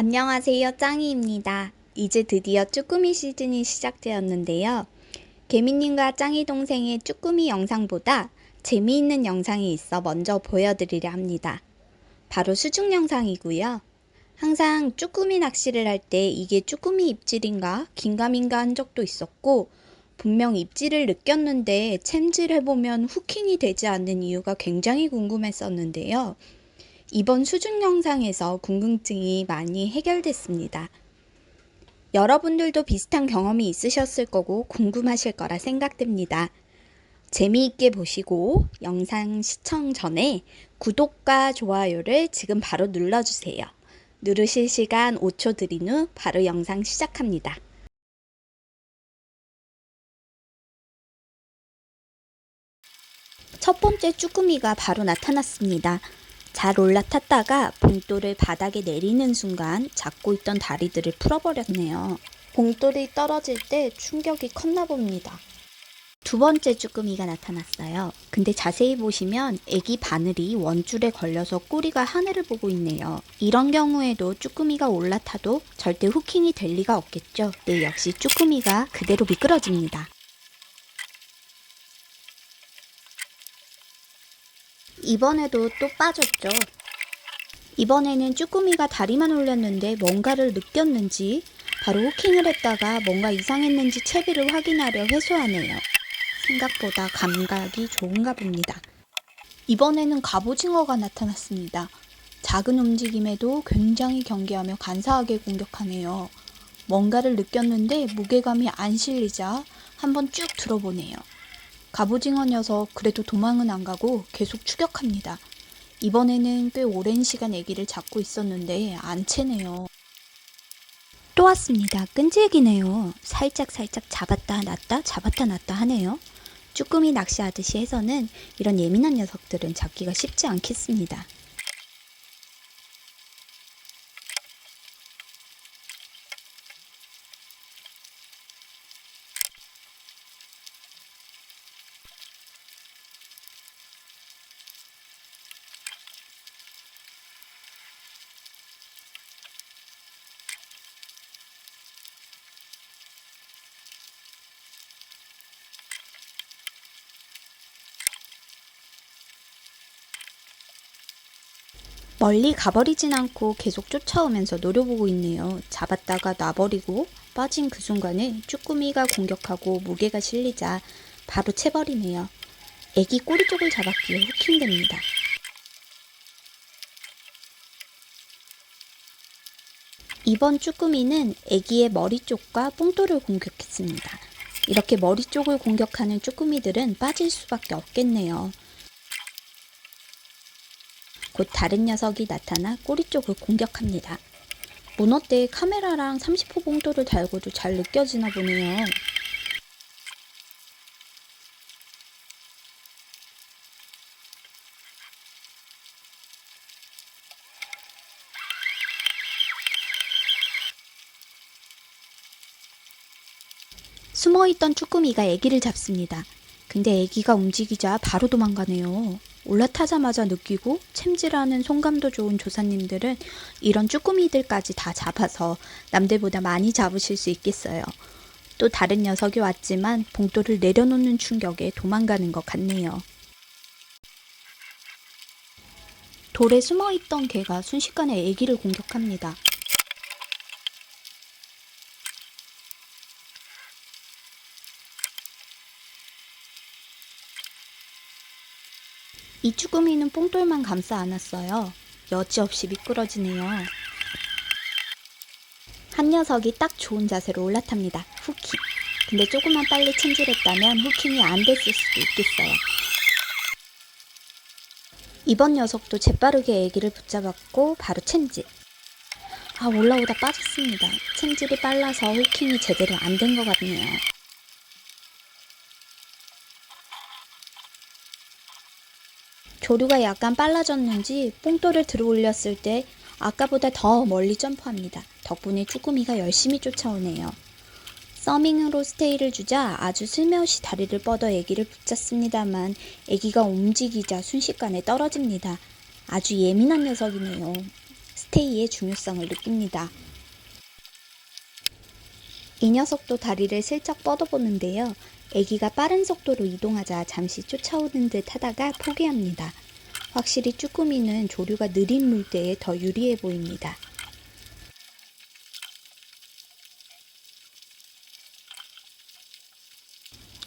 안녕하세요. 짱이입니다. 이제 드디어 쭈꾸미 시즌이 시작되었는데요. 개미님과 짱이 동생의 쭈꾸미 영상보다 재미있는 영상이 있어 먼저 보여드리려 합니다. 바로 수중 영상이고요. 항상 쭈꾸미 낚시를 할 때 이게 쭈꾸미 입질인가 긴가민가 한 적도 있었고 분명 입질을 느꼈는데 챔질 해보면 후킹이 되지 않는 이유가 굉장히 궁금했었는데요. 이번 수중 영상에서 궁금증이 많이 해결됐습니다. 여러분들도 비슷한 경험이 있으셨을 거고 궁금하실 거라 생각됩니다. 재미있게 보시고 영상 시청 전에 구독과 좋아요를 지금 바로 눌러주세요. 누르실 시간 5초 드린 후 바로 영상 시작합니다. 첫 번째 쭈꾸미가 바로 나타났습니다. 잘 올라탔다가 봉돌을 바닥에 내리는 순간 잡고 있던 다리들을 풀어버렸네요. 봉돌이 떨어질 때 충격이 컸나 봅니다. 두 번째 쭈꾸미가 나타났어요. 근데 자세히 보시면 애기 바늘이 원줄에 걸려서 꼬리가 하늘을 보고 있네요. 이런 경우에도 쭈꾸미가 올라타도 절대 후킹이 될 리가 없겠죠. 네, 역시 쭈꾸미가 그대로 미끄러집니다. 이번에도 또 빠졌죠. 이번에는 쭈꾸미가 다리만 올렸는데 뭔가를 느꼈는지 바로 후킹을 했다가 뭔가 이상했는지 채비를 확인하려 회수하네요. 생각보다 감각이 좋은가 봅니다. 이번에는 갑오징어가 나타났습니다. 작은 움직임에도 굉장히 경계하며 간사하게 공격하네요. 뭔가를 느꼈는데 무게감이 안 실리자 한번 쭉 들어보네요. 갑오징어 녀석 그래도 도망은 안 가고 계속 추격합니다. 이번에는 꽤 오랜 시간 애기를 잡고 있었는데 안 채네요. 또 왔습니다. 끈질기네요. 살짝 살짝 잡았다 놨다 잡았다 놨다 하네요. 쭈꾸미 낚시하듯이 해서는 이런 예민한 녀석들은 잡기가 쉽지 않겠습니다. 멀리 가버리진 않고 계속 쫓아오면서 노려보고 있네요. 잡았다가 놔버리고 빠진 그 순간에 쭈꾸미가 공격하고 무게가 실리자 바로 채버리네요. 애기 꼬리 쪽을 잡았기에 후킹됩니다. 이번 쭈꾸미는 애기의 머리 쪽과 뽕돌을 공격했습니다. 이렇게 머리 쪽을 공격하는 쭈꾸미들은 빠질 수밖에 없겠네요. 곧 다른 녀석이 나타나 꼬리 쪽을 공격합니다. 문어 때 카메라랑 30호 봉돌을 달고도 잘 느껴지나 보네요. 숨어있던 쭈꾸미가 애기를 잡습니다. 근데 애기가 움직이자 바로 도망가네요. 올라타자마자 느끼고 챔질하는 손감도 좋은 조사님들은 이런 쭈꾸미들까지 다 잡아서 남들보다 많이 잡으실 수 있겠어요. 또 다른 녀석이 왔지만 봉돌을 내려놓는 충격에 도망가는 것 같네요. 돌에 숨어 있던 개가 순식간에 애기를 공격합니다. 이 쭈꾸미는 뽕돌만 감싸 안았어요. 여지없이 미끄러지네요. 한 녀석이 딱 좋은 자세로 올라탑니다. 후킹. 근데 조금만 빨리 챔질했다면 후킹이 안 됐을 수도 있겠어요. 이번 녀석도 재빠르게 애기를 붙잡았고 바로 챔질. 아 올라오다 빠졌습니다. 챔질이 빨라서 후킹이 제대로 안 된 것 같네요. 조류가 약간 빨라졌는지 뽕돌을 들어 올렸을 때 아까보다 더 멀리 점프합니다. 덕분에 쭈꾸미가 열심히 쫓아오네요. 서밍으로 스테이를 주자 아주 슬며시 다리를 뻗어 애기를 붙잡습니다만 애기가 움직이자 순식간에 떨어집니다. 아주 예민한 녀석이네요. 스테이의 중요성을 느낍니다. 이 녀석도 다리를 슬쩍 뻗어보는데요. 아기가 빠른 속도로 이동하자 잠시 쫓아오는 듯 하다가 포기합니다. 확실히 쭈꾸미는 조류가 느린 물때에 더 유리해 보입니다.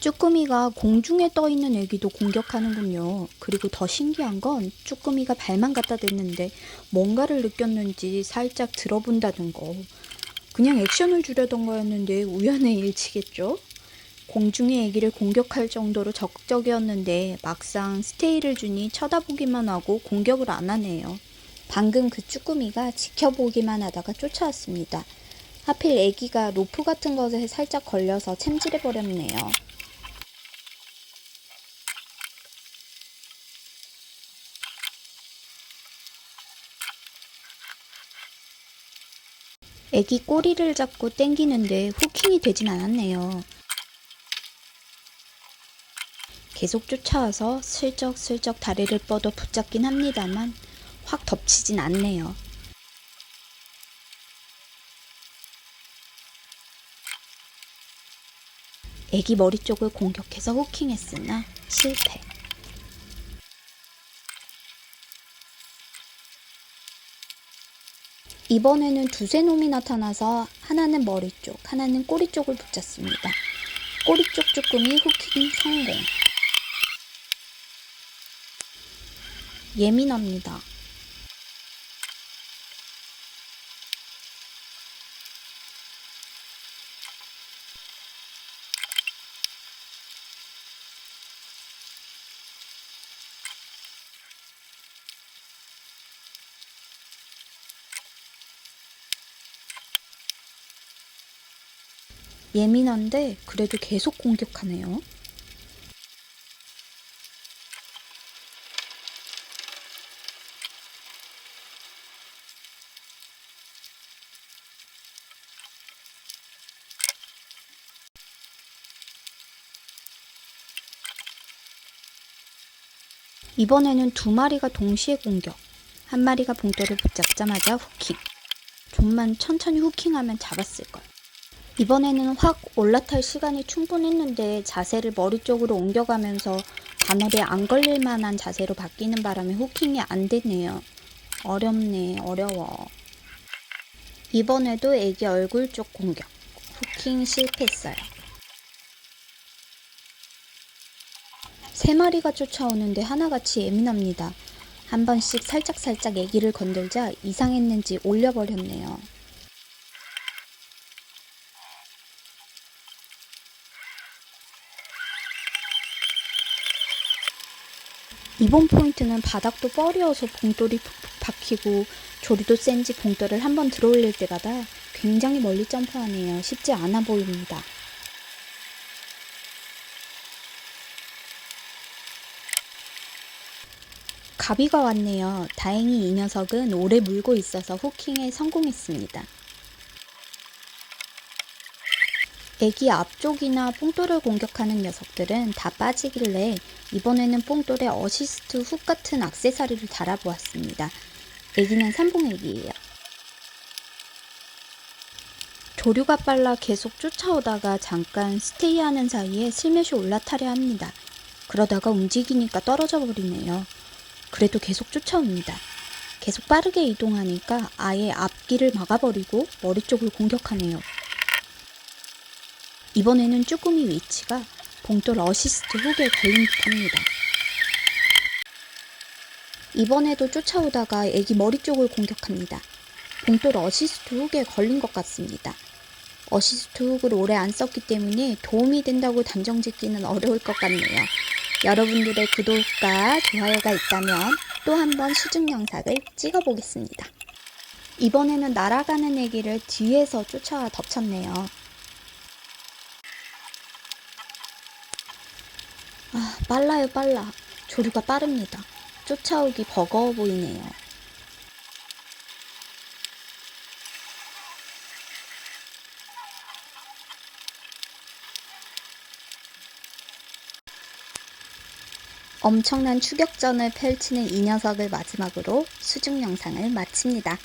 쭈꾸미가 공중에 떠 있는 애기도 공격하는군요. 그리고 더 신기한 건 쭈꾸미가 발만 갖다 댔는데 뭔가를 느꼈는지 살짝 들어본다는 거. 그냥 액션을 주려던 거였는데 우연의 일치겠죠? 공중의 애기를 공격할 정도로 적극적이었는데 막상 스테이를 주니 쳐다보기만 하고 공격을 안 하네요. 방금 그 쭈꾸미가 지켜보기만 하다가 쫓아왔습니다. 하필 애기가 로프 같은 것에 살짝 걸려서 챔질해 버렸네요. 애기 꼬리를 잡고 당기는데 후킹이 되진 않았네요. 계속 쫓아와서 슬쩍슬쩍 다리를 뻗어 붙잡긴 합니다만 확 덮치진 않네요. 애기 머리 쪽을 공격해서 후킹했으나 실패. 이번에는 두세 놈이 나타나서 하나는 머리 쪽, 하나는 꼬리 쪽을 붙잡습니다. 꼬리 쪽 쭈꾸미 후킹 성공. 예민합니다. 예민한데 그래도 계속 공격하네요. 이번에는 두 마리가 동시에 공격. 한 마리가 봉돌을 붙잡자마자 후킹. 좀만 천천히 후킹하면 잡았을걸. 이번에는 확 올라탈 시간이 충분했는데 자세를 머리 쪽으로 옮겨가면서 바늘에 안 걸릴 만한 자세로 바뀌는 바람에 후킹이 안 되네요. 어렵네, 어려워. 이번에도 애기 얼굴 쪽 공격. 후킹 실패했어요. 세 마리가 쫓아오는데 하나같이 예민합니다. 한 번씩 살짝살짝 애기를 건들자 이상했는지 올려버렸네요. 이번 포인트는 바닥도 뻘이어서 봉돌이 푹푹 박히고 조리도 센지 봉돌을 한번 들어올릴 때마다 굉장히 멀리 점프하네요. 쉽지 않아 보입니다. 가비가 왔네요. 다행히 이 녀석은 오래 물고 있어서 후킹에 성공했습니다. 애기 앞쪽이나 뽕돌을 공격하는 녀석들은 다 빠지길래 이번에는 뽕돌에 어시스트 훅 같은 악세사리를 달아보았습니다. 애기는 삼봉애기예요. 조류가 빨라 계속 쫓아오다가 잠깐 스테이하는 사이에 슬며시 올라타려 합니다. 그러다가 움직이니까 떨어져 버리네요. 그래도 계속 쫓아옵니다. 계속 빠르게 이동하니까 아예 앞길을 막아버리고 머리 쪽을 공격하네요. 이번에는 쭈꾸미 위치가 봉돌 어시스트 훅에 걸린 듯합니다. 이번에도 쫓아오다가 애기 머리 쪽을 공격합니다. 봉돌 어시스트 훅에 걸린 것 같습니다. 어시스트 훅을 오래 안 썼기 때문에 도움이 된다고 단정 짓기는 어려울 것 같네요. 여러분들의 구독과 좋아요가 있다면 또 한번 수중 영상을 찍어보겠습니다. 이번에는 날아가는 애기를 뒤에서 쫓아와 덮쳤네요. 아, 빨라요, 빨라. 조류가 빠릅니다. 쫓아오기 버거워 보이네요. 엄청난 추격전을 펼치는 이 녀석을 마지막으로 수중 영상을 마칩니다.